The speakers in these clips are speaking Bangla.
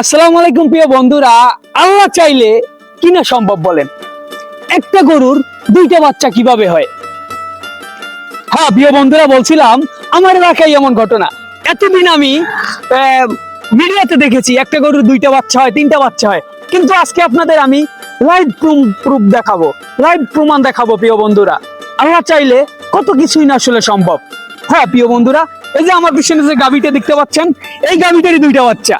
আসসালামু আলাইকুম প্রিয় বন্ধুরা, আল্লাহ চাইলে কি না সম্ভব বলেন? একটা গরুর দুইটা বাচ্চা কীভাবে হয়? হ্যাঁ প্রিয় বন্ধুরা, বলছিলাম, আমার এলাকায় এমন ঘটনা। এতদিন আমি মিডিয়াতে দেখেছি, একটা গরুর দুইটা বাচ্চা হয়, তিনটা বাচ্চা হয়। কিন্তু আজকে আপনাদের আমি লাইভ প্রুফ দেখাবো লাইভ প্রমাণ দেখাবো, প্রিয় বন্ধুরা। আল্লাহ চাইলে কত কিছুই না আসলে সম্ভব। হ্যাঁ প্রিয় বন্ধুরা, এই যে আমার পিছনে যে গাবিটা দেখতে পাচ্ছেন, এই গাবিটারই দুইটা বাচ্চা।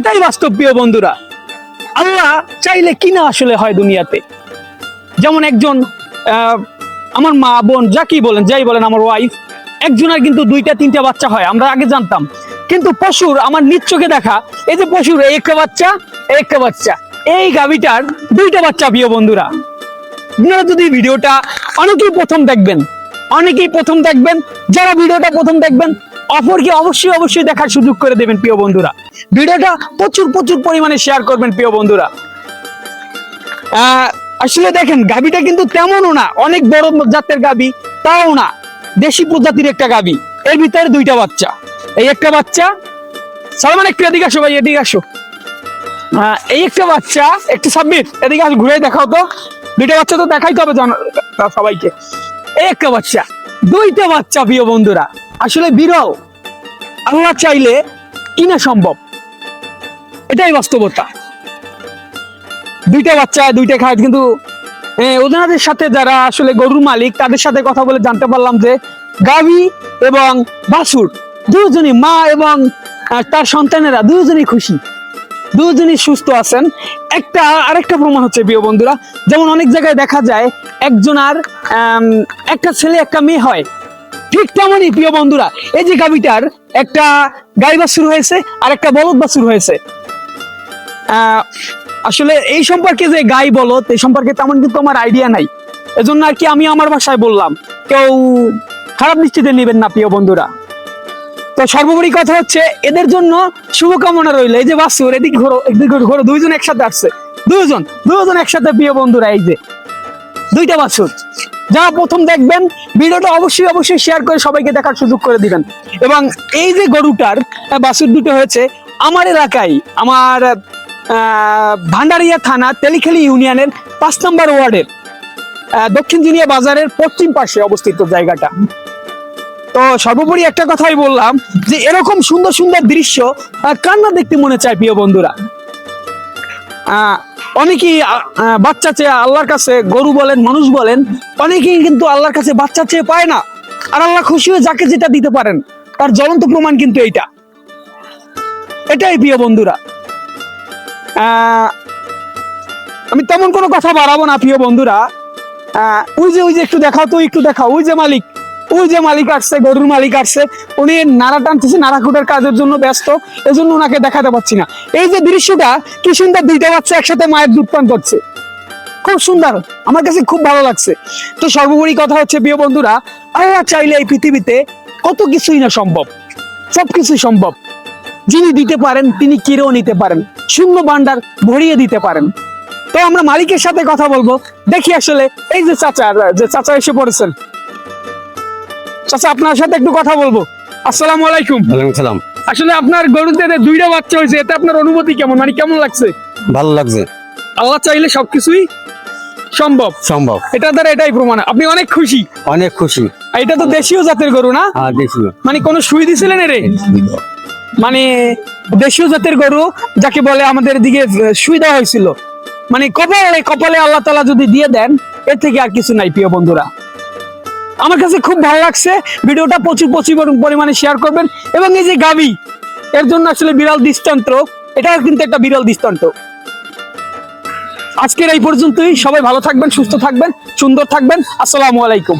এটাই বাস্তব, প্রিয় বন্ধুরা। আল্লাহ চাইলে কি না আসলে হয় দুনিয়াতে? যেমন একজন আমার মা, বোন যা কি বলেন, যাই বলেন, আমার ওয়াইফ একজনের কিন্তু দুইটা, তিনটা বাচ্চা হয়, আমরা আগে জানতাম। কিন্তু পশুর, আমার নিজ দেখা, এই যে পশুর এই একটা বাচ্চা এই একটা বাচ্চা, এই গাভিটার দুইটা বাচ্চা, প্রিয় বন্ধুরা। আপনারা যদি ভিডিওটা অনেকেই প্রথম দেখবেন, অনেকেই প্রথম দেখবেন, যারা ভিডিওটা প্রথম দেখবেন অপরকে অবশ্যই অবশ্যই দেখার সুযোগ করে দেবেন, প্রিয় বন্ধুরা। ভিডিওটা প্রচুর প্রচুর পরিমাণে শেয়ার করবেন, প্রিয় বন্ধুরা। আসলে দেখেন গাবিটা কিন্তু তেমনও না, অনেক বড় জাতের গাবি তাও না, দেশি প্রজাতির একটা গাবি এর ভিতরে দুইটা বাচ্চা। এই একটা বাচ্চা, সালমান, একটু এদিকে আসো ভাই, এদিকে আসো। এই একটা বাচ্চা, একটু সাবমিট এদিকে আসো, ঘুরে দেখাও তো। দুইটা বাচ্চা তো দেখাই তো হবে জন- সবাইকে। এই একটা বাচ্চা, দুইটা বাচ্চা, প্রিয় বন্ধুরা। আসলে বিরল আল্লাহ চাইলে কিনা সম্ভব? এটাই বাস্তবতা। দুইটা বাচ্চা, দুইটা খায় কিন্তু ওনাদের সাথে যারা আসলে গরুর মালিক, তাদের সাথে কথা বলে জানতে পারলাম যে গাভী এবং বাসুর দুজনই মা এবং তার সন্তানেরা দুজনই খুশি, দুজনই সুস্থ আছেন। একটা, আরেকটা প্রমাণ হচ্ছে প্রিয় বন্ধুরা, যেমন অনেক জায়গায় দেখা যায় একজনার একটা ছেলে, একটা মেয়ে হয়। ঠিক তেমনই প্রিয় বন্ধুরা, এই যে গাভিটার একটা গাই বাছুর হয়েছে আর একটা বলদ বাছুর হয়েছে। আসলে এই সম্পর্কে যে গাই বলদ, এই সম্পর্কে তেমন কিন্তু আমার আইডিয়া নাই। এজন্য আর কি আমি আমার ভাষায় বললাম, কেউ খারাপ দৃষ্টিতে নেবেন না প্রিয় বন্ধুরা। তো সর্বোপরি কথা হচ্ছে, এদের জন্য শুভকামনা রইল। এই যে বাসুর, এদিকে ঘোরো এদিকে ঘোরো, দুইজন একসাথে আসছে। দুইজন দুইজন একসাথে প্রিয় বন্ধুরা, এই যে। দুইটা বাছুর যারা প্রথম দেখবেন, ভিডিওটা অবশ্যই অবশ্যই শেয়ার করে সবাইকে দেখার সুযোগ করে দিবেন। এবং এই যে গরুটার বাছুর দুটো হয়েছে, আমার এলাকায়, আমার ভান্ডারিয়া থানা, তেলিখালি ইউনিয়নের পাঁচ নম্বর ওয়ার্ডের দক্ষিণ জিনিয়া বাজারের পশ্চিম পাশে অবস্থিত জায়গাটা। তো সর্বোপরি একটা কথাই বললাম যে, এরকম সুন্দর সুন্দর দৃশ্য কান্না দেখতে মনে চায় প্রিয় বন্ধুরা? অনেকেই বাচ্চা চেয়ে আল্লাহর কাছে গরু বলেন, মানুষ বলেন, অনেকেই কিন্তু আল্লাহর কাছে বাচ্চা চেয়ে পায় না। আর আল্লাহ খুশি হয়ে যাকে যেটা দিতে পারেন, তার জ্বলন্ত প্রমাণ কিন্তু এইটা। এটাই প্রিয় বন্ধুরা। আমি তেমন কোনো কথা বাড়াবো না, প্রিয় বন্ধুরা। ওই যে ওই যে একটু দেখাও তো, একটু দেখাও। ওই যে মালিক ওই যে মালিক আসছে, গরুর মালিক আসছে, উনি নাড়া টানতেছে নাড়া কুটার কাজের জন্য ব্যস্ত, এজন্য ওনাকে দেখাতে পাচ্ছি না। এই যে দৃশ্যটা, কি সুন্দর দুইটা বাচ্চা একসাথে মায়ের দুধ পান করছে। খুব সুন্দর, আমার কাছে খুব ভালো লাগছে। তো সর্বোপরি কথা হচ্ছে, প্রিয় বন্ধুরা আল্লাহ চাইলে এই পৃথিবীতে কত কিছুই না সম্ভব, সবকিছুই সম্ভব। যিনি দিতে পারেন, তিনি কিরেও নিতে পারেন, শূন্য ভান্ডার ভরিয়ে দিতে পারেন। তো আমরা মালিকের সাথে কথা বলব, দেখি আসলে এই যে চাচা যে চাচা এসে পড়েছেন চাচা আপনার সাথে একটু কথা বলব। আসসালামু আলাইকুম। ওয়ালাইকুম সালাম। আসলে আপনার গরুতে দুইটা বাচ্চা হয়েছে এতে আপনার অনুভূতি কেমন? মানে কেমন লাগছে? ভালো লাগছে। আল্লাহ চাইলে সবকিছুই সম্ভব। সম্ভব। এটা দ্বারা এটাই প্রমাণ। আপনি অনেক খুশি। অনেক খুশি। এটা তো দেশীয় জাতের গরু না? আর দেখি মানে কোন সুই দিছিলেন রে মানে দেশীয় জাতের গরু যাকে বলে আমাদের দিকে সুই দেওয়া হয়েছিল। মানে কপালে কপালে আল্লাহ তালা যদি দিয়ে দেন এর থেকে আর কিছু নাই প্রিয় বন্ধুরা। আমার কাছে খুব ভালো লাগছে। ভিডিওটা প্রচুর প্রচুর পরিমাণে শেয়ার করবেন। এবং এই যে গাবি এর জন্য আসলে বিড়াল দৃষ্টান্ত। এটা কিন্তু একটা বিড়াল দৃষ্টান্ত। আজকের এই পর্যন্তই। সবাই ভালো থাকবেন, সুস্থ থাকবেন, সুন্দর থাকবেন। আসসালামু আলাইকুম।